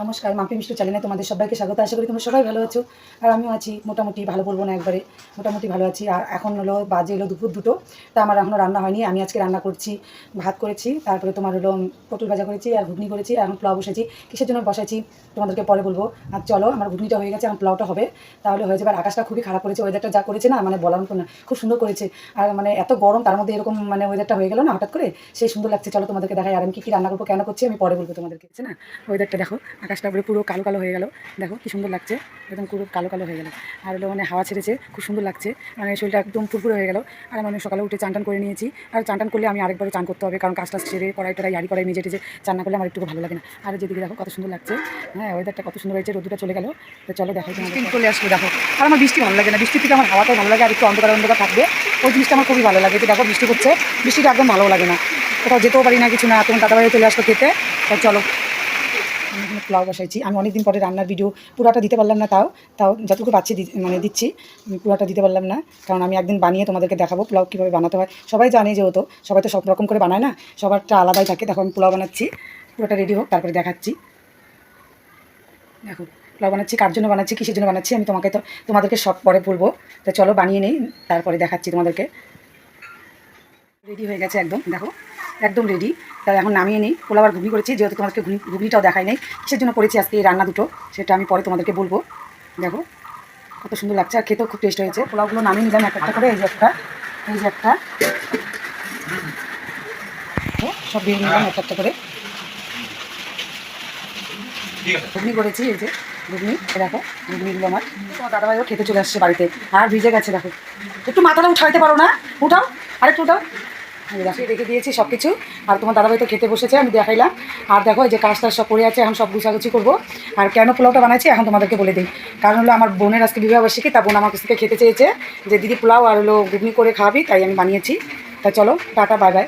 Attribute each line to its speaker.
Speaker 1: নমস্কার মাম্পি মিষ্টি চ্যানেলে তোমাদের সবাইকে স্বাগত। আশা করি তোমরা সবাই ভালো আছো। আর আমিও আছি, মোটামুটি ভালো বলব না একবারে, মোটামুটি ভালো আছি। আর এখন হলো বাজে হলো দুপুর দুটো, তা আমার এখনও রান্না হয়নি। আমি আজকে রান্না করছি, ভাত করেছি, তারপরে তোমার হলো পটল ভাজা করেছি আর ঘুগনি করেছি, আর এখন পোলাও বসেছি। কিসের জন্য বসাইছি তোমাদেরকে পরে বলব। আর চলো, আমার ঘুগনিটা হয়ে গেছে, এখন পোলাওটা হবে। তাহলে হয়ে যাবে, আর আকাশটা খুবই খারাপ করেছে ওয়েদারটা যা করেছে না মানে বলার মতো না, খুব সুন্দর করেছে। আর মানে এত গরম, তার মধ্যে এরকম মানে ওয়েদারটা হয়ে গেল না, হঠাৎ করে? সেই সুন্দর লাগছে, চলো তোমাদেরকে দেখাই, আর আমি কী কী রান্না করব, কেন করছি, আমি পরে বলব তোমাদেরকে না? ওয়েদারটা দেখো। আকাশটা পুরো পুরো কালো কালো হয়ে গেল। দেখো কি সুন্দর লাগছে। একদম পুরো কালো কালো হয়ে গেল। আর হলো মানে হাওয়া ছেড়েছে খুব সুন্দর লাগছে। মানে শরীরটা একদম ফুরফুরে হয়ে গেল। আর মানে সকালে উঠে চান টান করে নিয়েছি। আর চান টান করলে আমি আরেকবার চান করতে হবে। কারণ কাজটা সেরে কড়াই টড়াই ইয়ারি কড়াই নিজে টেজে চান না করলে আমার একটু ভালো লাগে না। আর যেদিকে দেখো কত সুন্দর লাগছে। হ্যাঁ ওয়েদারটা কত সুন্দর হয়েছে রোদুটা চলে গেল। তো চলো দেখো চলে আসবে দেখো। আর আমার বৃষ্টি ভালো লাগে না। বৃষ্টি থেকে আমার হাওয়াটাই ভালো লাগে আর একটু অন্ধকার অন্ধকার থাকবে। ওই জিনিসটা আমার খুবই ভালো লাগে। দেখো বৃষ্টি হচ্ছে বৃষ্টিটা একদম ভালো লাগে না। কোথাও যেতেও পারি না কিছু না। তোমার দাদাবাড়ি চলে আসব খেতে। তো চলো। পোলাও বসাইছি। আমি অনেকদিন পরে রান্নার ভিডিও পুরাটা দিতে পারলাম না তাও তাও যতটুকু পাচ্ছি মানে দিচ্ছি পুরাটা দিতে পারলাম না। কারণ আমি একদিন বানিয়ে তোমাদেরকে দেখাবো পোলাও কীভাবে বানাতে হয়। সবাই জানে যেহেতু, সবাই তো সব রকম করে বানায় না, সবারটা আলাদাই থাকে। দেখো, আমি পোলাও বানাচ্ছি পুরোটা রেডি হোক, তারপরে দেখাচ্ছি। দেখো, পোলাও বানাচ্ছি, কার জন্য বানাচ্ছি, কিসের জন্য বানাচ্ছি, আমি তোমাকে তো, তোমাদেরকে সব পরে বলব। তো চলো বানিয়ে নেই, তারপরে দেখাচ্ছি তোমাদেরকে। রেডি হয়ে গেছে একদম, দেখো। একদম রেডি তাই এখন নামিয়ে নিই। পোলাও আর ঘুগনি করেছি, যেহেতু তোমাদেরকে ঘুগনি ঘুগনিটাও দেখাই নাই। কিসের জন্য করেছি আজকে এই রান্না দুটো, সেটা আমি পরে তোমাদেরকে বলব। দেখো, কত সুন্দর লাগছে, আর খেতেও খুব টেস্ট হয়েছে। পোলাওগুলো নামিয়ে নিলাম একটা একটা করে, এই যে একটা, এই যে একটা। সব দিয়ে নিলাম একটা একটা করে। ঘুগনি করেছি, এই যে ঘুগনি। দেখো, ঘুগনিগুলো আমার। তোমার দাদাভাইও খেতে চলে আসছে বাড়িতে। আর ভিজে গেছে, দেখো। একটু মাথাটা উঠাইতে পারো না? উঠাও, আরেকটু উঠাও। রেখে দিয়েছি সব কিছু আর তোমার দাদাভাই তো খেতে বসেছে, আমি দেখাইলাম। আর দেখো যে কাজ টাজ সব করে আছে, এখন সব গুছাগুছি করব। আর কেন পোলাওটা বানাইছি এখন তোমাদেরকে বলে দিই। কারণ হলো আমার বোনের আজকে বিবাহবার্ষিকী তা বোন আমার কাছ থেকে খেতে চেয়েছে যে, দিদি পোলাও আর হলো ঘুগনি করে খাওয়াবি, তাই আমি বানিয়েছি। তা চলো, টাটা, বাই বাই।